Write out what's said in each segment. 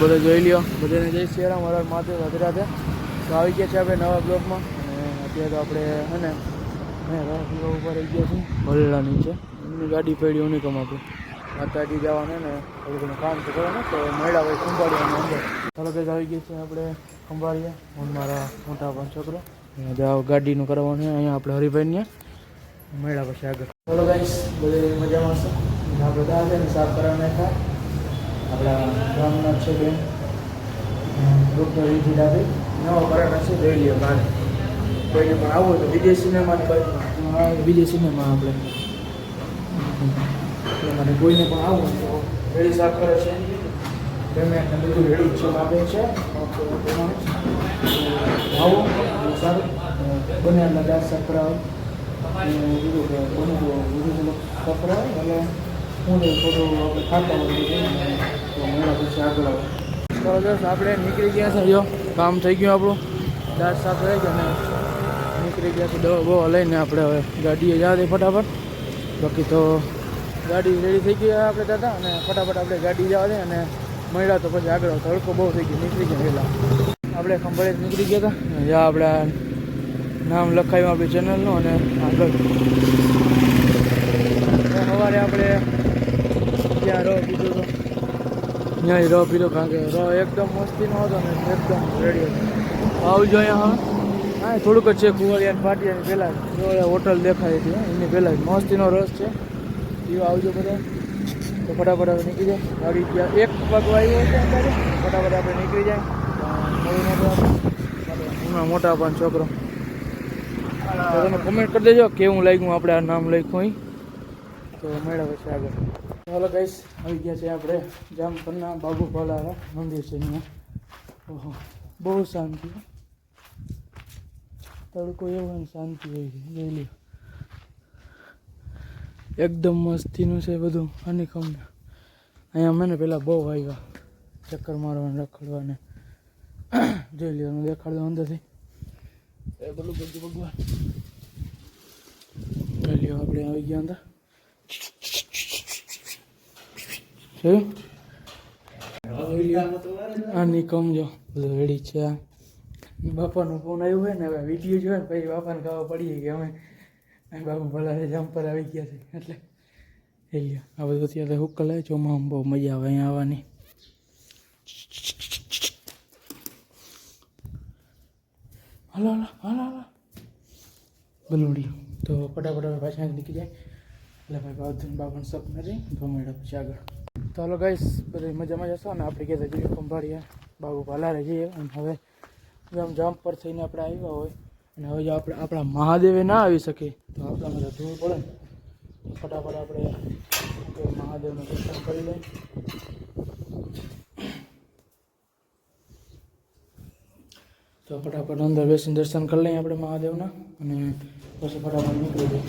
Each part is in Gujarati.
બધા જોઈ લ્યો. બધાને જય શ્રી રામ. હર હર મહાદેવ. રાધે તો આવી ગયા છે આપણે નવા બ્લોગમાં. અને અત્યારે તો આપણે હે ને મેં ઉપર આવી ગયા છીએ. ભરેલા નીચે એમની ગાડી પડી ઉનિકમ આપણે. માતાજી જવાનું ને થોડું ઘણું કામ તો કરો ને તો મેળા હોય ખંભાળિયા અંદર. ચાલો કે આવી ગયા છે આપણે ખંભાળિયા. હું મારા મોટા પણ છોકરો. જાઓ ગાડીનું કરવાનું છે. અહીંયા આપણે હરિભાઈને મેળા પછી આગળ. ચાલો ગાઈશ બધે મજામાં છે આપણે ને, સાફ કરવા નાખ્યા આપણા ગામના છે બેન. ડૉક્ટર રીતિ ડાબી નવો કરાટા છે, જોઈ લઈએ બહાર કોઈને પણ આવવું તો વિદેશ સિનેમાની બાજુમાં. વિદેશ સિનેમા આપણે. મને કોઈને પણ આવવું તો રેડી સાફ કરે છે. પેમેન્ટ બધું રેડી છે આપે છે. આવો. સારું. બને લગા સપરા કે બને બધું સપરા સાફ આપણે નીકળી ગયા છે જો. કામ થઈ ગયું આપણું. દાંત સાફ થઈ ગયો અને નીકળી ગયા છે દવા બવા લઈને આપણે હવે ગાડીએ જવા દે ફટાફટ. બાકી તો ગાડી રેડી થઈ ગઈ આપણે દાદા અને ફટાફટ આપણે ગાડી જવા દે અને મળ્યા તો પછી આગળ તડકો બહુ થઈ ગયો, નીકળી ગયા પહેલાં આપણે ખંભાળે નીકળી ગયા હતા. જ્યાં આપણે નામ લખાયું આપણી ચેનલનું અને આગળ. સવારે આપણે પીધો હતો ત્યાં રહો પીધો કારણ કે રહો એકદમ મસ્તીનો હતો ને એકદમ રેડી હતો. આવજો અહીંયા, હા. હા થોડુંક જ છે કુવાળિયા પાટિયાની પહેલાં જો. હોટલ દેખાય હતી એની પહેલાં જ. મસ્તીનો રસ છે. એ આવજો બધા. તો ફટાફટ આપણે નીકળી જાય. ગાડી ત્યાં એક પગ વાગ્યો છે અત્યારે. ફટાફટ આપણે નીકળી જાય. હમણાં મોટા પણ છોકરો. તમે કમેન્ટ કરી દેજો કેવું લાગ્યું, આપણે આ નામ લખ્યું તો મેળવશે આગળ. ચાલો ગાઈસ આવી ગયા છે આપણે. જામપરના બાબુ ભલારા મંદિર છે અહીંયા. ઓહો, બહુ શાંતિ. તડકો એવો શાંતિ હોય છે, જોઈ લ્યો. એકદમ મસ્તીનું છે બધું હનીકમ અહીંયા મને પહેલાં બહુ આવ્યા ચક્કર મારવાને, રખડવાને. જોઈ લ્યો, હું દેખાડ દો અંદરથી. એ બધું બધું ભગવાન. જોઈ લ્યો, આપણે આવી ગયા અંદર. જોયું જોઈ આ નિકમ જો રેડી છે આ. બાપાનો ફોન આવ્યો હોય ને, હવે વીડિયો જોયો ને, પછી બાપાને ખાવા પડી કે અમે બાપુ ભલા પર આવી ગયા છે. એટલે, એ લ્યો, આ બધું અત્યારે હુક આવે ચોમામાં બહુ મજા આવે અહીંયા આવવાની. હાલો હાલો હાલો હાલો. બલુડી તો ફટાફટ પાછા નીકળી જાય એટલે ભાઈ બાપુ બાપણ સપ નથી ભમેડા આગળ. તો હાલો ગાઈસ બધી મજામાં જશો અને આપણે કહેતા જઈએ ખંભાળિયા બાબુ પાલારે જઈએ અને હવે આમ જમ્પ પર થઈને આપણે આવ્યા હોય. અને હવે જો આપણે આપણા મહાદેવે ના આવી શકે, તો આપણા માટે ધૂળ પડે ને. ફટાફટ આપણે મહાદેવનું દર્શન કરી લઈએ. તો ફટાફટ અંદર બેસીને દર્શન કરી લઈએ આપણે મહાદેવના. અને પછી ફટાફટ નીકળી જઈએ.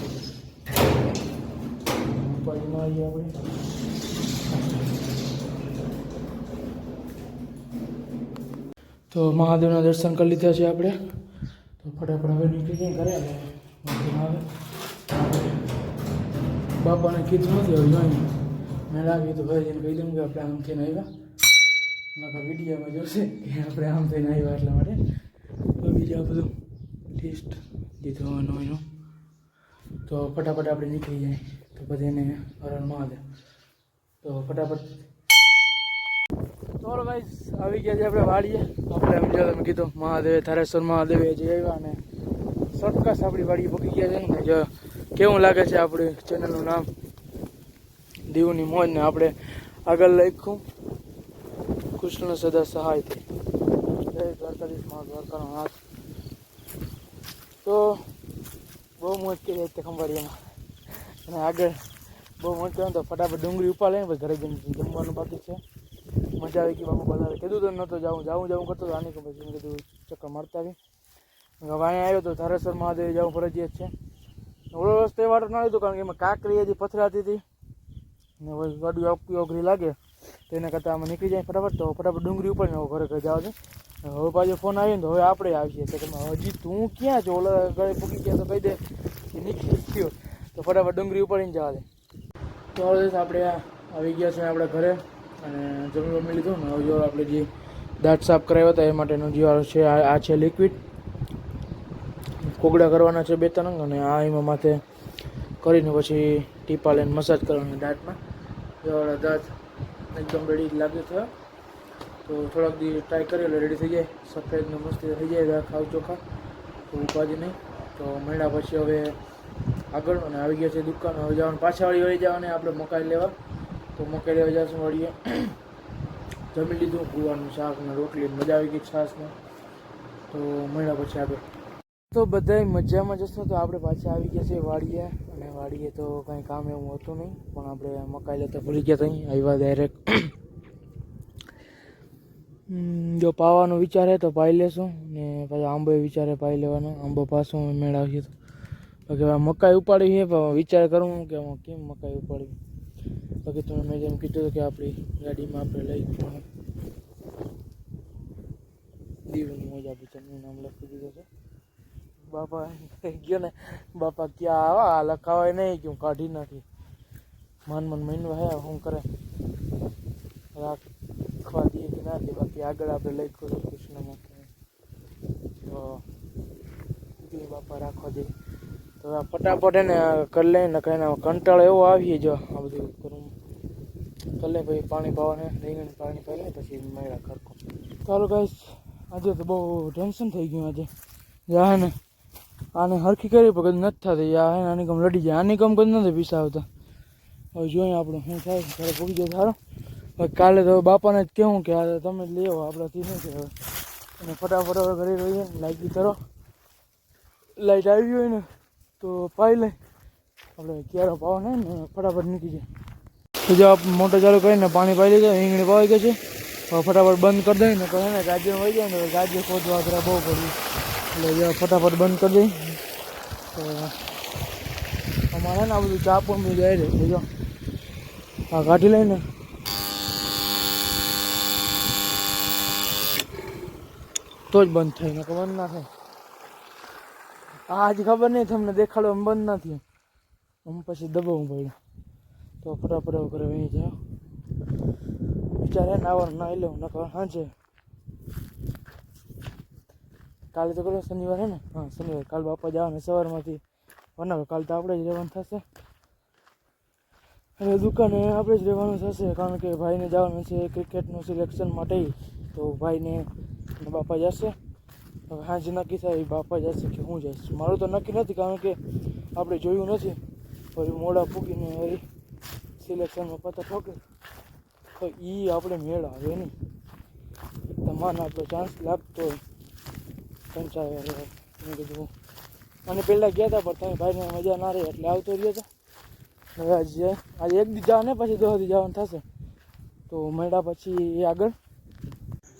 આપણે. તો મહાદેવના દર્શન કરી લીધા છે આપણે. તો ફટાફટ હવે નીકળી જઈએ ઘરે બાપાને કીધું નથી હવે જોઈને મેં લાગ્યું તો ભાઈ, એને કહી દઉં કે આપણે આમ થઈને આવ્યા. નકર વિડીયોમાં જોશે કે આપણે આમ થઈને આવ્યા એટલા માટે. તો બીજા બધું ટેસ્ટ લીધો એનો એનો. તો ફટાફટ આપણે નીકળી જાય. તો પછી એને હરણ મહાદેવ. તો ફટાફટ ચાલો ગાઈસ આવી ગયા છે આપણે વાડીએ. આપણે એમ જો તમે કીધું, મહાદેવ થારેશ્વર મહાદેવ જે આવ્યા અને સટકાસ આપણી વાડી પકી ગયા છે ને. જો, કેવું લાગે છે આપણી ચેનલનું નામ? દીવની મોજ ને આપણે આગળ લખ્યું કૃષ્ણ સદા સહાયથી. જય દ્વારકાધીશ મા દ્વારકાનો હાથ તો, બહુ મોજ કરી હતી એમાં અને આગળ બહુ મોજ કરે તો ફટાફટ ડુંગળી ઉપાડ પછી ઘરે જઈને જમવાનું બાકી છે. મજા આવી ગઈ બાપુ બધા કીધું તો નહોતો જાઉં જાઉં જાઉં કરતો હતો આની ખબર છે. મેં કીધું, ચક્કર મારતા આવી હવે અહીંયા આવ્યો તો ધારેશ્વર મહાદેવ જવું ફરજિયાત છે. ઓળો રસ્તે વાળો ના લીધું કારણ કે એમાં કાંકરી હજી પથરાતી હતી. ને ગાડું આવતી ઓગળી લાગે. તો એના કરતાં આમાં નીકળી જાય ફટાફટ. તો ફટાફટ ડુંગળી ઉપર ને ઘરે ઘરે જવા દે. હવે પાછો ફોન આવ્યો ને તો હવે આપણે આવીએ. તો તમે હજી તું ક્યાં છો? ઓલા ગળે પૂકી ગયા તો કહી દે કે નીકળી ગયો તો ફટાફટ ડુંગળી ઉપાડીને જવા દે. તો આપણે આવી ગયા છે આપણે ઘરે. અને જમી જમી લીધું ને, હવે જો આપણે જે દાંત સાફ કરાવ્યા હતા એ માટેનું જે છે, આ છે લિક્વિડ કોગળા કરવાના છે બે ત્રણ અને આ એમાં માથે કરીને પછી ટીપા લઈને મસાજ કરવાની દાંતમાં. જેવાળા દાંત એકદમ રેડી લાગે છે. તો થોડાક દી ટ્રાય કરીએ એટલે રેડી થઈ જાય. સફેદ ને મસ્તી થઈ જાય, દાંત ખાવ ચોખા તો ઉપાધિ નહીં. તો મહિના પછી હવે આગળ અને આવી ગયા છે દુકાન. હવે જવાનું પાછા વળી વળી જવાની, આપણે મકાઈ લેવા. તો મકાઈ લેવા જશું વાળીએ જમી લીધું કુવાનું શાક ને રોટલી, મજા આવી ગઈ છાશમાં તો મળ્યા પછી આગળ. તો બધાય મજામાં જશો તો આપણે પાછા આવી ગયા છીએ વાડીએ. અને વાડીએ તો કંઈ કામ એવું હતું નહીં, પણ આપણે મકાઈ લેતા ભૂલી ગયા ત્યાં આવ્યા ડાયરેક્ટ જો પાવાનો વિચાર હે તો પાઈ લેશું, ને પછી આંબો વિચારે પાઈ લેવાનો. આંબો પાછો મેળાવીએ તો. બાકી મકાઈ ઉપાડી છે પણ વિચાર કરું કે કેમ મકાઈ ઉપાડી બાકી તમે મેં જેમ કીધું કે આપણી ગાડીમાં આપણે લઈ ગયું દીવની મોજા બિચારનું નામ લખી દીધું છે. બાપા ગયો ને, બાપા ક્યાં આવા? આ લખાવાય નહીં કે હું કાઢી નાખી? મન મન મહિનો હે શું કરે? રાખવા દઈએ કે ના દે, બાકી આગળ આપણે લઈ કૃષ્ણમાં તો બાપા રાખવા દે. તો આ ફટાફટ એને કરી કઈ ના કંટાળો એવો આવીએ જો આ બધું કરું કરી લે પછી પાણી પાવાને રીંગણ પાણી પાઈ લે પછી મેળા કરકો ચાલો ગાઈસ આજે તો બહુ ટેન્શન થઈ ગયું આજે. જા ને, આને હરખી કરી પણ નથી થતી. હે આની કમ લડી જાય. આની કમ કદી નથી પીસા આવતા હવે જોઈએ આપણે શું થાય. ઘરે પૂગી જાય સારો હવે કાલે તો બાપાને જ કહેવું કે આ તમે જ લેવો આવો આપણાથી નહીં કહેવાય. હવે અને ફટાફટ ઘરે રહીએ લાઈટ બી કરો. લાઈટ આવી હોય ને. તો પાઈ લે. આપણે ક્યારો પાવો ને, ફટાફટ નીકળી જાય. તો જો આપ મોટર ચાલુ કરીને પાણી પાઈ લીધું રીંગણી પાવી ગઈ છે. ફટાફટ બંધ કરી દઈએ ને કહે ને ગાજર વહી જાય ને તો ગાજર ખોદવા જરા બહુ પડ્યું. એટલે જો ફટાફટ બંધ કરી દઈ તો અમારે ને આ બધું ચા પણ બી જાય છે. જો, આ કાઢી લઈને. તો જ બંધ થાય ને બંધ ના થાય. આ હજી ખબર નહીં, તમને દેખાડો, એમ બંધ નથી આમ પછી દબાવું પડ્યું. તો ફટાફટ એવું કરે, વહી જાઓ. વિચારે નાવર નાવાનું ના લઉં નકર છે કાલે તો કરો શનિવાર હે ને? હા, શનિવાર. કાલ બાપા જવાના સવારમાંથી. બનાવે કાલ તો આપણે જ રહેવાનું થશે. હવે દુકાને આપણે જ રહેવાનું થશે, કારણ કે ભાઈને જવાનું છે ક્રિકેટનું સિલેક્શન માટે. તો ભાઈને બાપા જશે. હવે હાજ નક્કી થાય બાપા જશે કે હું જઈશ. મારું તો નક્કી નથી કારણ કે આપણે જોયું નથી. પછી મોડા ફૂકીને વળી સિલેક્શનમાં પતા ઠોકે તો એ આપણે મેળ આવે નહીં. તમારે આપણો ચાન્સ લાગતો હોય. પંચાયત મેં કીધું અને પહેલાં ગયા હતા પણ તમે ભાઈને મજા ના રહી એટલે આવતો રહ્યો હતો હવે આજે આજે એક દી જાવ ને પછી દો દી જવાનું થશે. તો મળ્યા પછી આગળ.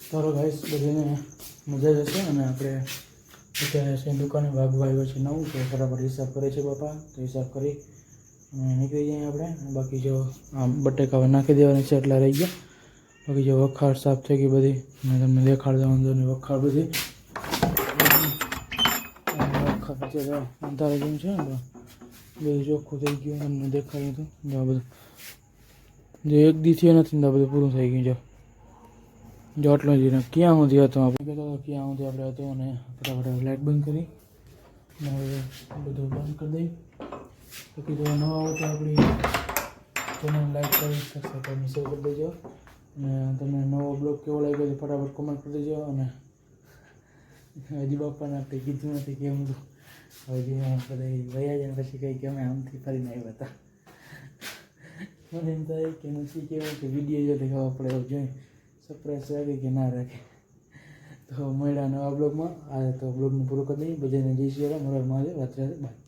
તારો ગાઈસ બધાને મજા જશે અને આપણે અત્યારે છે દુકાને ભાગવા છે નવું, તો બરાબર હિસાબ કરે છે બાપા, તો હિસાબ કરી અને નીકળી જઈએ આપણે. બાકી જો આ બટેકા નાખી દેવાની છે એટલા રહી ગયા. બાકી જો વખાડ સાફ થઈ ગઈ બધી મેં તમને દેખાડ વાંધો ને વખાડ બધી. વખાર છે અંધારે જેમ છે ને બધું ચોખ્ખું થઈ ગયું, તમને દેખાડ્યું હતું. બધું. જો એક દીથી નથી બધું પૂરું થઈ ગયું, જો. જો આટલો જ ક્યાં સુધી હતો આપણે? કહેતો ક્યાં સુધી આપણે હતો અને ફટાફટ લાઇટ બંધ કરી. હવે બધું બંધ કરી દઈ. તો જો ન આવો તો આપણી ચેનલ લાઇક કરી સબસ્ક્રાઈબ સેવ કરી દેજો. અને તમને નવો બ્લોગ કેવો લાગ્યો તો ફટાફટ કોમેન્ટ કરી દેજો. અને હજી બાપાને આપણે કીધું નથી કેમ તો હજી બધા વયા જાય પછી કંઈ કે અમે આમથી ફરીને આવ્યા હતા. મને એમ થાય કે નથી કેવું કે વીડિયો જો દેખાવા પડે જોઈએ સરપ્રાઈઝ રાખે કે ના રાખે. તો મળ્યા નવા બ્લોગમાં આ તો બ્લોગનું પૂરું કરી દઈએ. બધાને જય શ્રી રામ. મોરલ મહાદેવ. રાત્રે બાય